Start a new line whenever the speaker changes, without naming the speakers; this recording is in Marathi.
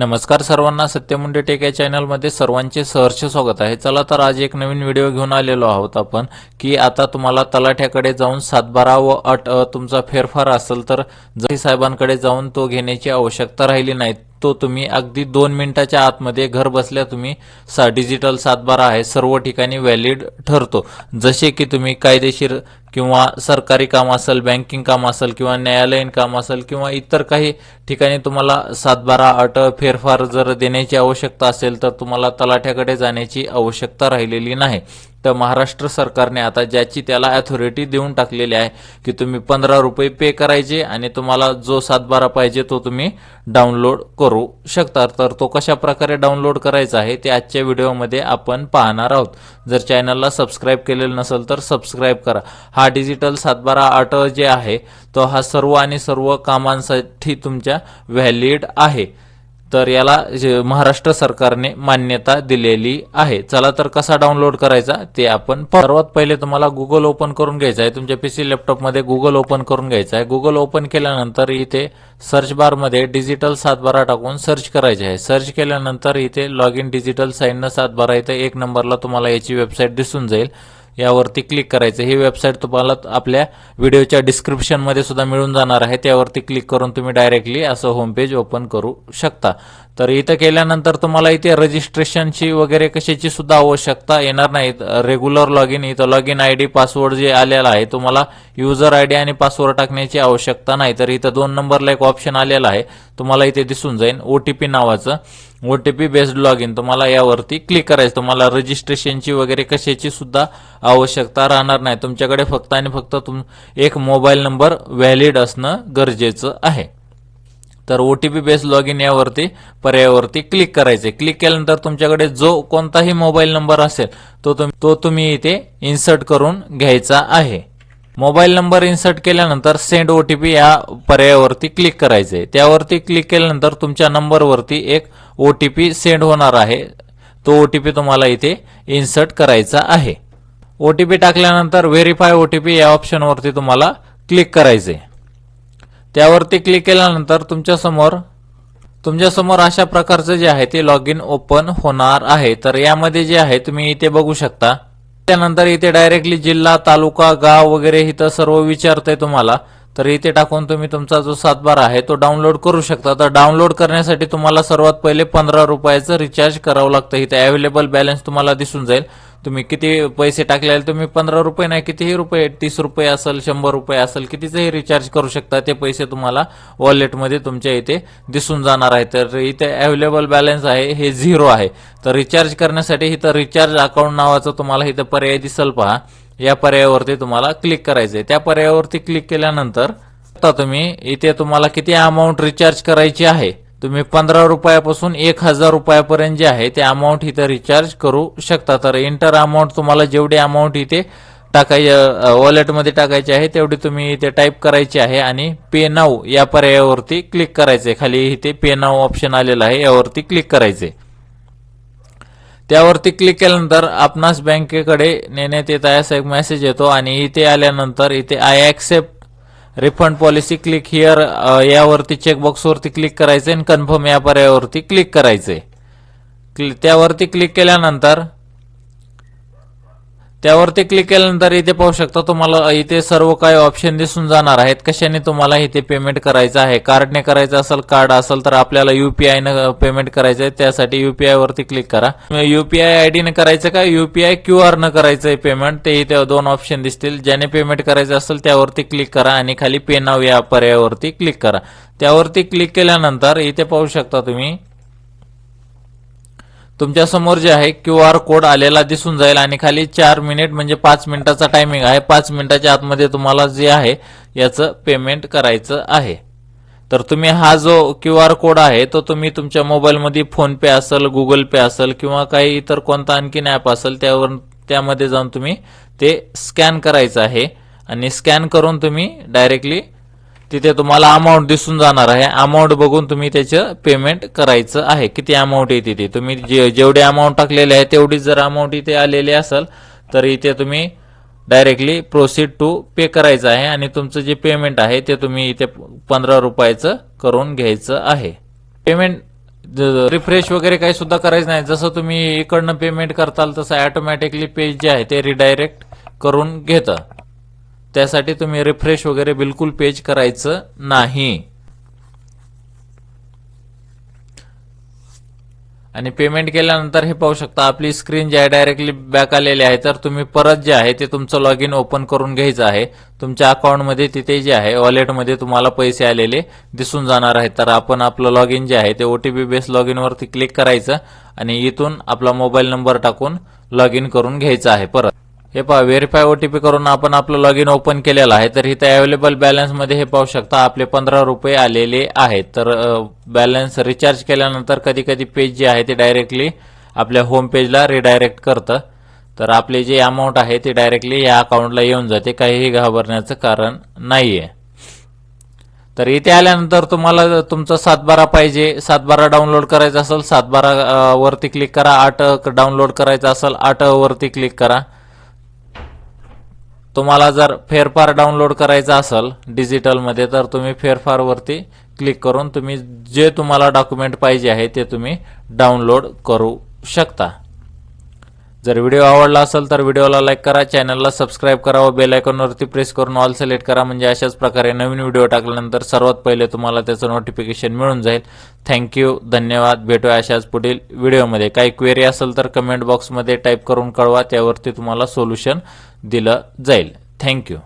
नमस्कार सर्वांना सत्यमुंडे टेक या चॅनलमध्ये सर्वांचे सहर्ष स्वागत आहे. चला तर आज एक नवीन व्हिडिओ घेऊन आलेलो आहोत आपण की आता तुम्हाला तलाठ्याकडे जाऊन सातबारा व अट तुमचा फेरफार असेल तर जही साहेबांकडे जाऊन तो घेण्याची आवश्यकता राहिली नाही. तो तुम्ही अगदी दोन मिनिटाच्या आतमध्ये घर बसल्या तुम्ही सा डिजिटल सातबारा आहे. सर्व ठिकाणी व्हॅलिड ठरतो. जसे की तुम्ही कायदेशीर किंवा सरकारी काम असेल बँकिंग काम असेल किंवा न्यायालयीन काम असेल किंवा इतर काही ठिकाणी तुम्हाला सातबारा अट फेरफार जर देण्याची आवश्यकता असेल तर तुम्हाला तलाठ्याकडे जाण्याची आवश्यकता राहिलेली नाही. तर महाराष्ट्र सरकारने आता ज्याची त्याला अथॉरिटी देऊन टाकलेली आहे की तुम्ही पंधरा रुपये पे करायचे आणि तुम्हाला जो सातबारा पाहिजे तो तुम्ही डाउनलोड करू शकता. तर तो कशा प्रकारे डाउनलोड करायचा आहे ते आजच्या व्हिडिओमध्ये आपण पाहणार आहोत. जर चॅनलला सबस्क्राईब केलेलं नसेल तर सबस्क्राईब करा. हा डिजिटल सातबारा आट जे आहे तो हा सर्व आणि सर्व कामांसाठी तुमच्या व्हॅलिड आहे. तर याला महाराष्ट्र सरकारने मान्यता दिलेली आहे. चला तर कसा डाउनलोड करायचा? ते आपण सर्वात पहिले तुम्हाला गुगल ओपन करून घ्यायचं आहे. तुमच्या पीसी लॅपटॉपमध्ये गुगल ओपन करून घ्यायचं आहे. गुगल ओपन केल्यानंतर इथे सर्च बारमध्ये डिजिटल सातबारा टाकून सर्च करायचे आहे. सर्च केल्यानंतर इथे लॉग इन डिजिटल साईन सातबारा इथे एक नंबरला तुम्हाला याची वेबसाईट दिसून जाईल. यावरती क्लिक करायचं. ही वेबसाईट तुम्हाला आपल्या व्हिडिओच्या डिस्क्रिप्शनमध्ये सुद्धा मिळून जाणार आहे. त्यावरती क्लिक करून तुम्ही डायरेक्टली असं होमपेज ओपन करू शकता. तर इथं केल्यानंतर तुम्हाला इथे रजिस्ट्रेशनची वगैरे कशाची सुद्धा आवश्यकता येणार नाही. रेग्युलर लॉग इन इथं log in I D password जे आलेला आहे तुम्हाला युजर आय डी आणि पासवर्ड टाकण्याची आवश्यकता नाही. तर इथं दोन नंबरला एक ऑप्शन आलेला आहे. तुम्हाला इथे दिसून जाईल ओ टी पी नावाचं. O T P based log in तुम्हाला यावरती क्लिक करायचं. तुम्हाला रजिस्ट्रेशनची वगैरे कशाची सुद्धा आवश्यकता राहणार नाही. तुमच्याकडे फक्त आणि फक्त तुम एक मोबाईल नंबर व्हॅलिड असणं गरजेचं आहे. तर O T P based log in यावरती पर्यायावरती क्लिक करायचे क्लिक केल्यानंतर तुमच्याकडे जो कोणताही मोबाईल नंबर असेल तो तुम तो तुम्ही इथे इन्सर्ट करून घ्यायचा आहे. मोबाईल नंबर इन्सर्ट केल्यानंतर सेंड ओ टी पी या पर्यायावरती क्लिक करायचे. त्यावरती क्लिक केल्यानंतर तुमच्या नंबरवरती एक ओ टी पी सेंड होणार आहे. तो ओ टी पी तुम्हाला इथे इन्सर्ट करायचा आहे. ओ टी पी टाकल्यानंतर व्हेरीफाय ओ टी पी या ऑप्शनवरती तुम्हाला क्लिक करायचे. त्यावरती क्लिक केल्यानंतर तुमच्यासमोर तुमच्यासमोर अशा प्रकारचं जे आहे ते लॉग इन ओपन होणार आहे. तर यामध्ये जे आहे तुम्ही इथे बघू शकता. त्यानंतर इथे डायरेक्टली जिल्हा तालुका गाव वगैरे इथं सर्व विचारतंय तुम्हाला. तर इथे टाकून तुम्ही तुमचा जो सातबार आहे तो डाउनलोड करू शकता. तर डाउनलोड करण्यासाठी तुम्हाला सर्वात पहिले पंधरा रुपयाचं रिचार्ज करावं लागतं. इथे अवेलेबल बॅलन्स तुम्हाला दिसून जाईल. तुम्ही किती पैसे टाकलेले तुम्ही पंधरा रुपये नाही कितीही रुपये तीस रुपये असेल शंभर रुपये असेल कितीचंही रिचार्ज करू शकता. ते पैसे तुम्हाला वॉलेटमध्ये तुमच्या इथे दिसून जाणार आहे तर इथे अवेलेबल बॅलन्स आहे हे झिरो आहे. तर रिचार्ज करण्यासाठी इथं रिचार्ज अकाउंट नावाचं तुम्हाला इथं पर्याय दिसेल पहा. या पर्यायावरती तुम्हाला क्लिक करायचं आहे त्या पर्यायावरती क्लिक केल्यानंतर आता तुम्ही इथे तुम्हाला किती अमाऊंट रिचार्ज करायची आहे? तुम्ही पंधरा रुपयापासून एक हजार रुपयापर्यंत जे आहे ते अमाऊंट इथे रिचार्ज करू शकता. तर इंटर अमाऊंट तुम्हाला जेवढी अमाऊंट इथे टाकाय वॉलेटमध्ये टाकायची आहे तेवढी तुम्ही इथे टाईप करायची आहे आणि पे नाऊ या पर्यायावरती क्लिक करायचे खाली इथे पे नाऊ ऑप्शन आलेलं आहे यावरती क्लिक करायचे त्यावरती क्लिक केल्यानंतर आपणास बँकेकडे नेण्यात येत आहे असा एक मेसेज येतो आणि इथे आल्यानंतर इथे I accept refund policy click here यावरती चेकबॉक्सवरती क्लिक करायचे आणि कन्फर्म या पर्यायावरती क्लिक करायचे. क्लि- त्यावरती क्लिक केल्यानंतर त्यावरती क्लिक केल्यानंतर इथे पाहू शकता तुम्हाला इथे सर्व काही ऑप्शन दिसून जाणार आहेत. कशाने तुम्हाला इथे पेमेंट करायचं आहे? कार्डने करायचं असेल कार्ड असेल तर आपल्याला युपीआय न पेमेंट करायचं आहे. त्यासाठी युपीआय वरती क्लिक करा. युपीआय आयडी ने करायचं का? युपीआय क्यू आर न करायचं आहे पेमेंट ते इथे दोन ऑप्शन दिसतील. ज्याने पेमेंट करायचं असेल त्यावरती क्लिक करा आणि खाली पे नाव या पर्यायावरती क्लिक करा. त्यावरती क्लिक केल्यानंतर इथे पाहू शकता तुम्ही तुमच्यासमोर जे आहे क्यू आर कोड आलेला दिसून जाईल आणि खाली चार मिनिट म्हणजे पाच मिनिटाचा टायमिंग आहे. पाच मिनिटाच्या आतमध्ये तुम्हाला जे आहे याचं पेमेंट करायचं आहे. तर तुम्ही हा जो क्यू आर कोड आहे तो तुम्ही तुमच्या मोबाईलमध्ये फोनपे असेल गुगल पे असेल किंवा काही इतर कोणता आणखीन ॲप असेल त्यावर त्यामध्ये जाऊन तुम्ही ते स्कॅन करायचं आहे. आणि स्कॅन करून तुम्ही डायरेक्टली तिथे तुम्हाला अमाऊंट दिसून जाणार आहे. अमाऊंट बघून तुम्ही त्याचं पेमेंट करायचं आहे. किती अमाऊंट येते ते तुम्ही जे जेवढे अमाऊंट टाकलेले आहे तेवढीच जर अमाऊंट इथे आलेली असेल तर इथे तुम्ही डायरेक्टली प्रोसीड टू पे करायचं आहे. आणि तुमचं जे पेमेंट आहे ते तुम्ही इथे पंधरा रुपयाचं करून घ्यायचं आहे. पेमेंट रिफ्रेश वगैरे काही सुद्धा करायचं नाही. जसं तुम्ही इकडनं पेमेंट करताल तसं ऑटोमॅटिकली पेज जे आहे ते रिडायरेक्ट करून घेतं. त्यासाठी तुम्ही रिफ्रेश वगैरे बिलकुल पेज करायचं नाही. आणि पेमेंट केल्यानंतर हे पाहू शकता आपली स्क्रीन जी आहे डायरेक्टली बॅक आलेली आहे तर तुम्ही परत जे आहे ते तुमचं लॉग इन ओपन करून घ्यायचं आहे. तुमच्या अकाउंटमध्ये तिथे जे आहे वॉलेटमध्ये तुम्हाला पैसे आलेले दिसून जाणार आहेत. तर आपण आपलं लॉग इन जे आहे ते ओटीपी बेस लॉग इनवरती क्लिक करायचं आणि इथून आपला मोबाईल नंबर टाकून लॉग इन करून घ्यायचं आहे परत. हे पहा व्हेरीफाय ओटीपी करून आपण आपलं लॉग इन ओपन केलेलं आहे. तर इथे अवेलेबल बॅलन्समध्ये हे पाहू शकता आपले पंधरा रुपये आलेले आहेत. तर बॅलन्स रिचार्ज केल्यानंतर कधी कधी पेज जे आहे ते डायरेक्टली आपल्या होम पेजला रिडायरेक्ट करतं. तर आपले जे अमाऊंट आहे ते डायरेक्टली या अकाउंटला येऊन जाते. काहीही घाबरण्याचं कारण नाहीये. तर इथे आल्यानंतर तुम्हाला तुमचा सातबारा पाहिजे. सातबारा डाउनलोड करायचा असेल सातबारा वरती क्लिक करा. आठ डाउनलोड करायचा असेल आठ वरती क्लिक करा. तुम्हाला जर फेरफार डाउनलोड करायचा असेल डिजिटलमध्ये तर तुम्ही फेरफारवरती क्लिक करून तुम्ही जे तुम्हाला डॉक्युमेंट पाहिजे आहे ते तुम्ही डाउनलोड करू शकता. जर व्हिडिओ आवडला असेल तर व्हिडिओला लाईक करा चॅनलला सबस्क्राईब करा व बेल आयकॉनवरती प्रेस करून ऑल सिलेक्ट करा. म्हणजे अशाच प्रकारे नवीन व्हिडिओ टाकल्यानंतर सर्वात पहिले तुम्हाला त्याचं नोटिफिकेशन मिळून जाईल. थँक्यू धन्यवाद. भेटूया अशाच पुढील व्हिडिओमध्ये. काही क्वेरी असेल तर कमेंट बॉक्समध्ये टाईप करून कळवा त्यावरती तुम्हाला सोल्युशन दिलं जाईल. थँक्यू